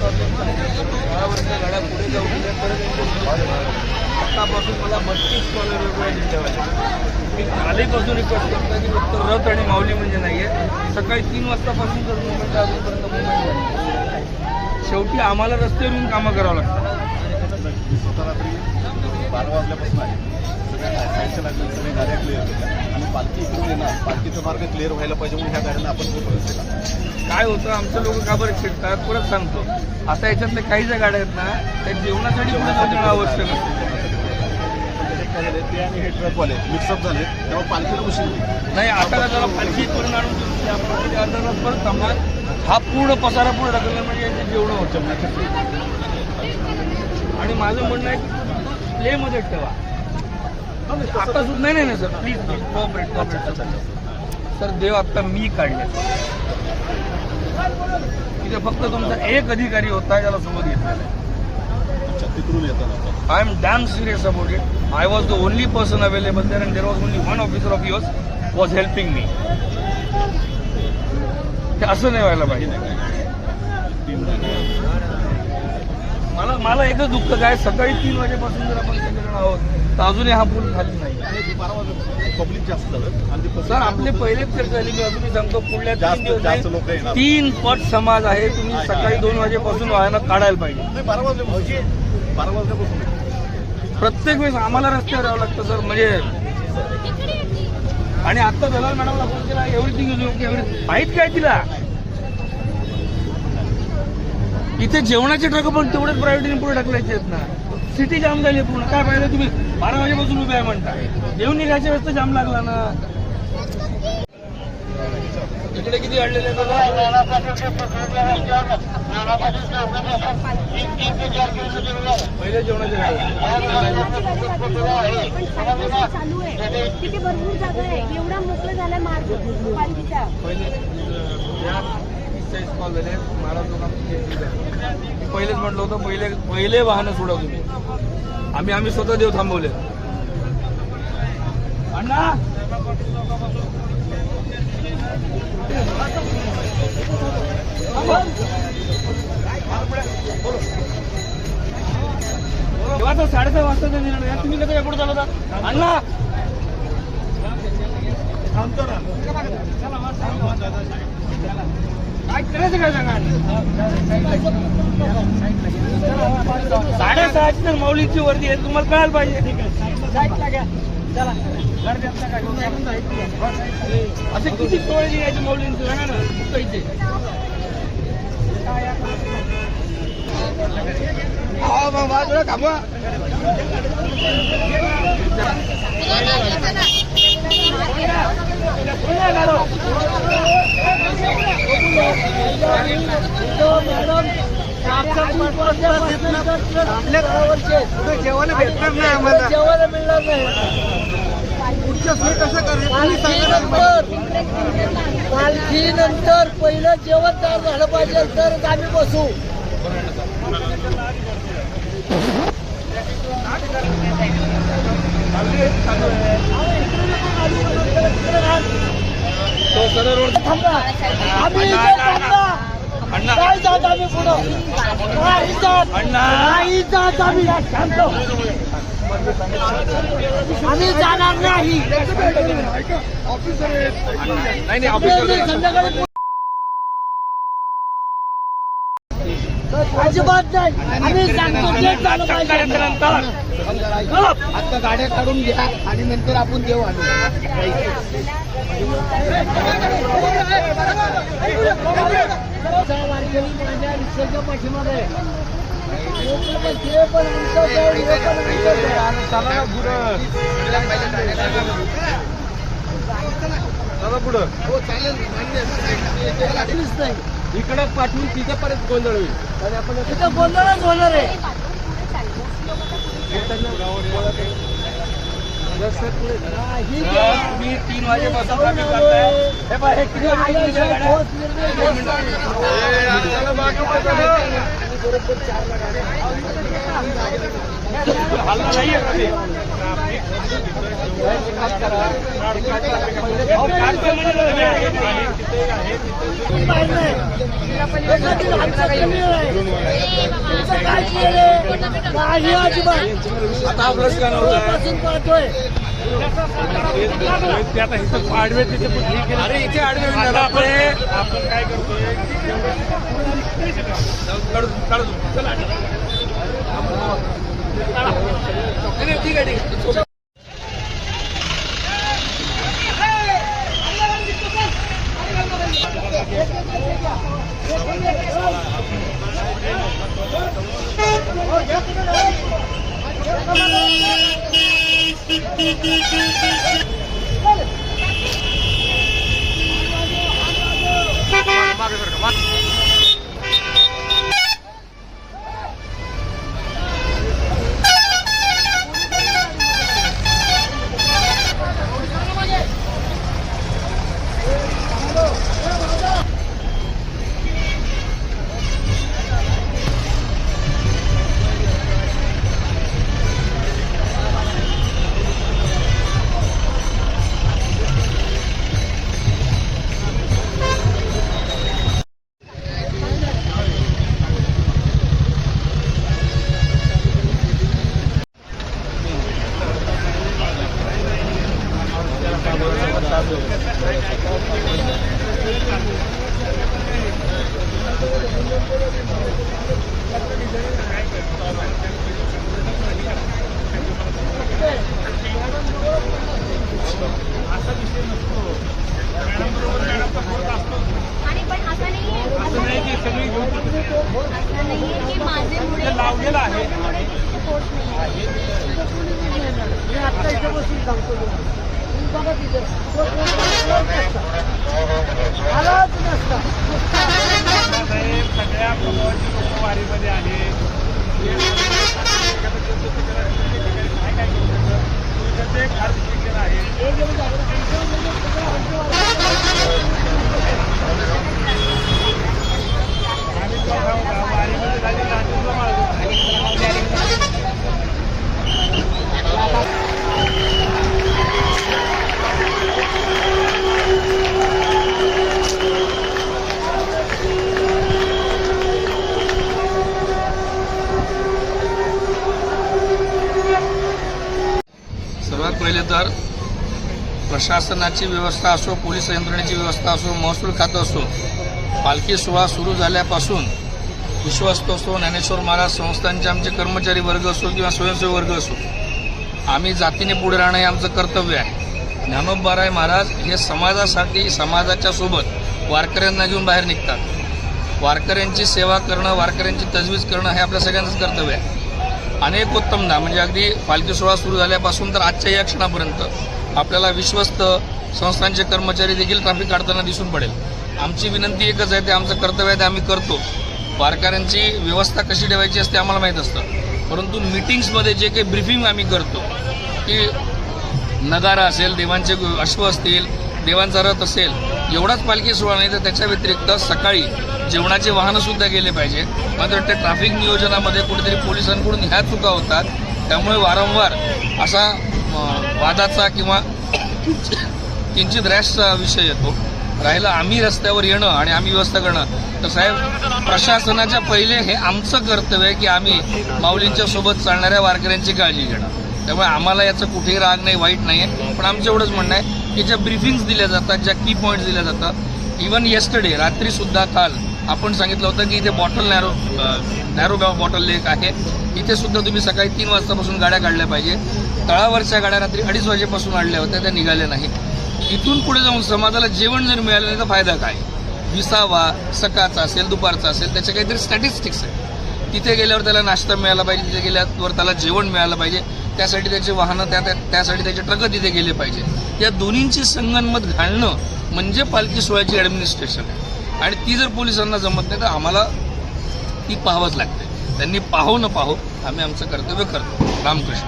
गाड्या गाड्या पुढे जाऊ आतापासून मला बत्तीस कॉलर वेगवेगळ्या दिल्या मी कालीपासून रिक्वेस्ट करतो की फक्त रथ आणि माऊली म्हणजे नाही आहे सकाळी तीन वाजतापासून जर मुंबईत अजूनपर्यंत मुंबईत शेवटी आम्हाला रस्त्यावर येऊन कामं करावं लागतात. स्वतः रात्री बारा वाजल्यापासून आहे. सगळ्या लागल्या सगळ्या गाड्या क्लिअर आणि पालखी इकडून येणार पालखीचा मार्ग क्लिअर व्हायला पाहिजे म्हणून ह्या गाड्यांना आपण प्रोत्साहन केला काय होतं? आमचे लोक का बरं चिडतात? परत सांगतो. आता याच्यातल्या काही ज्या गाड्या आहेत ना त्या जेवणासाठी आवश्यक असते झाले ते आणि हे ट्रकवाले मिक्सअप झाले तेव्हा पालखीला उशीर नाही आता त्याला पालखी करून आणून अर्धा तास परत थांबा हा पूर्ण पसारा पुढे ढकलला म्हणजे याचे जेवढं होतं आणि माझं म्हणणं आहे प्लेमध्ये ठेवा. आता सुद्धा नाही नाही नाही sir. Please cooperate cooperate sir देव आत्ता मी काढले. तिथे फक्त तुमचा एक अधिकारी होता ज्याला सोबत घेतलेला आहे. अच्छा तिकडून येताना I am damn serious about it. I was the only person available there, and there was only one officer of yours was helping me. हे असं नाही व्हायला पाहिजे. मला मला एकच दुःख काय सकाळी तीन वाजेपासून जर आपण सगळेजण आहोत तर अजूनही हा पूल खाली नाही. पब्लिक जास्त झालं सर आपले पहिलेच चर्चा झाली मी अजूनही सांगतो पुढल्या तीन दिवस तीन पट समाज आहे तुम्ही सकाळी दोन वाजेपासून वाहनं काढायला पाहिजे. बारा बारा वाजल्यापासून प्रत्येक वेळेस आम्हाला रस्त्यावर यावं लागतं सर म्हणजे आणि आता दलाल मॅडमला फोन केला एव्हरीथिंग इज ओके एव्हरी माहीत काय तिला? इथे जेवणाचे ट्रक पण तेवढेच प्रायव्हेटीने पुढे ढकलायचे आहेत ना. सिटी जाम झाली पूर्ण. काय पाहिजे तुम्ही? बारा वाजेपासून उभे आहे म्हणता. येऊन निघायच्या वेळेस तर जाम लागला ना. इकडे किती अडलेले? पहिले जेवणाचे गाडी. चालू आहे तिथे भरपूर जागा आहे. एवढा मोकळं झालाय मार्ग. पालखीचा पहिले या चाळीस कॉल झाले महाराज मी पहिलेच म्हटलं होतं पहिले पहिले वाहनं सोडा तुम्ही. आम्ही आम्ही स्वतः देव थांबवले. अण्णा! तेव्हा साडेसहा वाजता निर्णय. तुम्ही कसं पुढे चालवता? अण्णा! थांबतो ना काय करायचं काय सांगा साडेसहाची तर मौलींची वर्दी आहे. तुम्हाला कळायला पाहिजे. असे किती टोळे यायचे मौलींची सांगा ना. कुठं इथे. हा, मग बाजूला जेवण भेटणार नाही आम्हाला जेवायला मिळणार नाही पुढच्या सोय कसं पालखी नंतर पहिलं जेवण तयार झालं पाहिजे तरच आम्ही बसू. तो सरळ रोड थांबा आम्ही इथं थांबा अण्णा नाही जात आम्ही पुढं नाही जात नाही जात आम्ही शांत. आम्ही जाणार नाही नाही नाही ऑफिसर संध्याकाळी अजिबात नाही. आम्ही सांगतो तेच झालं पाहिजे. आता गाड्या काढून घ्या आणि नंतर आपण देऊ आणू माझ्या रिक्षाच्या पण जाऊ. चला पुढं. हो चालेल. नाही. इकडं पाठवून तिथेपर्यंत गोंधळ होईल. आणि आपण तिथं गोंधळच होणार आहे. ही तुम्ही तीन वाजेपासून आम्ही करताय हे पहा, हे किती वाजेपर्यंत आल्याशिवाय गाड्या? ठोस निर्णय ते? आता हा आडवे तिथे अरे इथे आडवे आपण आपण काय करतोय चला ठीक आहे ठीक आहे ti ti ti सगळ्या प्रभावाची लोक वारीमध्ये आले काय काय करू शकतं एक शिक्षण आहे. तर प्रशासनाची व्यवस्था असो पोलीस यंत्रणेची व्यवस्था असो महसूल खातं असो पालखी सोहळा सुरू झाल्यापासून विश्वस्त असो ज्ञानेश्वर महाराज संस्थांचे आमचे कर्मचारी वर्ग असो किंवा स्वयंसेवी वर्ग असो आम्ही जातीने पुढे राहणं हे आमचं कर्तव्य आहे. ज्ञानोबाराय महाराज हे समाजासाठी समाजाच्या सोबत वारकऱ्यांना घेऊन बाहेर निघतात. वारकऱ्यांची सेवा करणं वारकऱ्यांची तजवीज करणं हे आपल्या सगळ्यांचंच कर्तव्य आहे. अनेक उत्तमदा म्हणजे अगदी पालखी सोहळा सुरू झाल्यापासून तर आजच्या या क्षणापर्यंत आपल्याला विश्वस्त संस्थांचे कर्मचारी देखील ट्रॅफिक काढताना दिसून पडेल. आमची विनंती एकच आहे ते आमचं कर्तव्य आहे ते आम्ही करतो. वारकऱ्यांची व्यवस्था कशी ठेवायची असते आम्हाला माहीत असतं. परंतु मिटिंग्समध्ये जे काही ब्रिफिंग आम्ही करतो की नगारा असेल देवांचे अश्व असतील देवांचा रथ असेल एवढाच पालखी सोहळा नाही तर त्याच्या व्यतिरिक्त सकाळी जेवणाचे वाहनं सुद्धा गेले पाहिजे. मात्र ते ट्रॅफिक नियोजनामध्ये कुठेतरी पोलिसांकडून ह्या चुका होतात. त्यामुळे वारंवार असा वादाचा किंवा किंचित रॅशचा विषय येतो. राहिला आम्ही रस्त्यावर येणं आणि आम्ही व्यवस्था करणं तर साहेब प्रशासनाच्या पहिले हे आमचं कर्तव्य आहे की आम्ही माऊलींच्या सोबत चालणाऱ्या वारकऱ्यांची काळजी घेणं. त्यामुळे आम्हाला याचं कुठेही राग नाही वाईट नाही आहे पण आमचं एवढंच म्हणणं आहे की ज्या ब्रीफिंग्स दिल्या जातात ज्या की पॉईंट्स दिल्या जातात. इवन येस्टरडे रात्रीसुद्धा काल आपण सांगितलं होतं की इथे bottle narrow narrow bottle lake आहे. इथे सुद्धा तुम्ही सकाळी तीन वाजतापासून गाड्या काढल्या पाहिजे. तळावरच्या गाड्या रात्री अडीच वाजेपासून आणल्या होत्या त्या निघाल्या नाही इथून पुढे जाऊन समाजाला जेवण जर मिळालं नाही तर फायदा काय? विसावा सकाळचा असेल दुपारचा असेल त्याचे काहीतरी स्टॅटिस्टिक्स आहे तिथे गेल्यावर त्याला नाश्ता मिळाला पाहिजे तिथे गेल्यावर त्याला जेवण मिळालं पाहिजे. त्यासाठी त्याची वाहनं त्या त्या- त्यासाठी त्याचे ट्रक तिथे गेले पाहिजे. या दोन्हींची संगनमत घालणं म्हणजे पालखी सोहळ्याची ॲडमिनिस्ट्रेशन आहे. आणि ती जर पोलिसांना जमत नाही तर आम्हाला ती पाहावंच लागते त्यांनी पाहो न पाहो आम्ही आमचं कर्तव्य करतो. रामकृष्ण.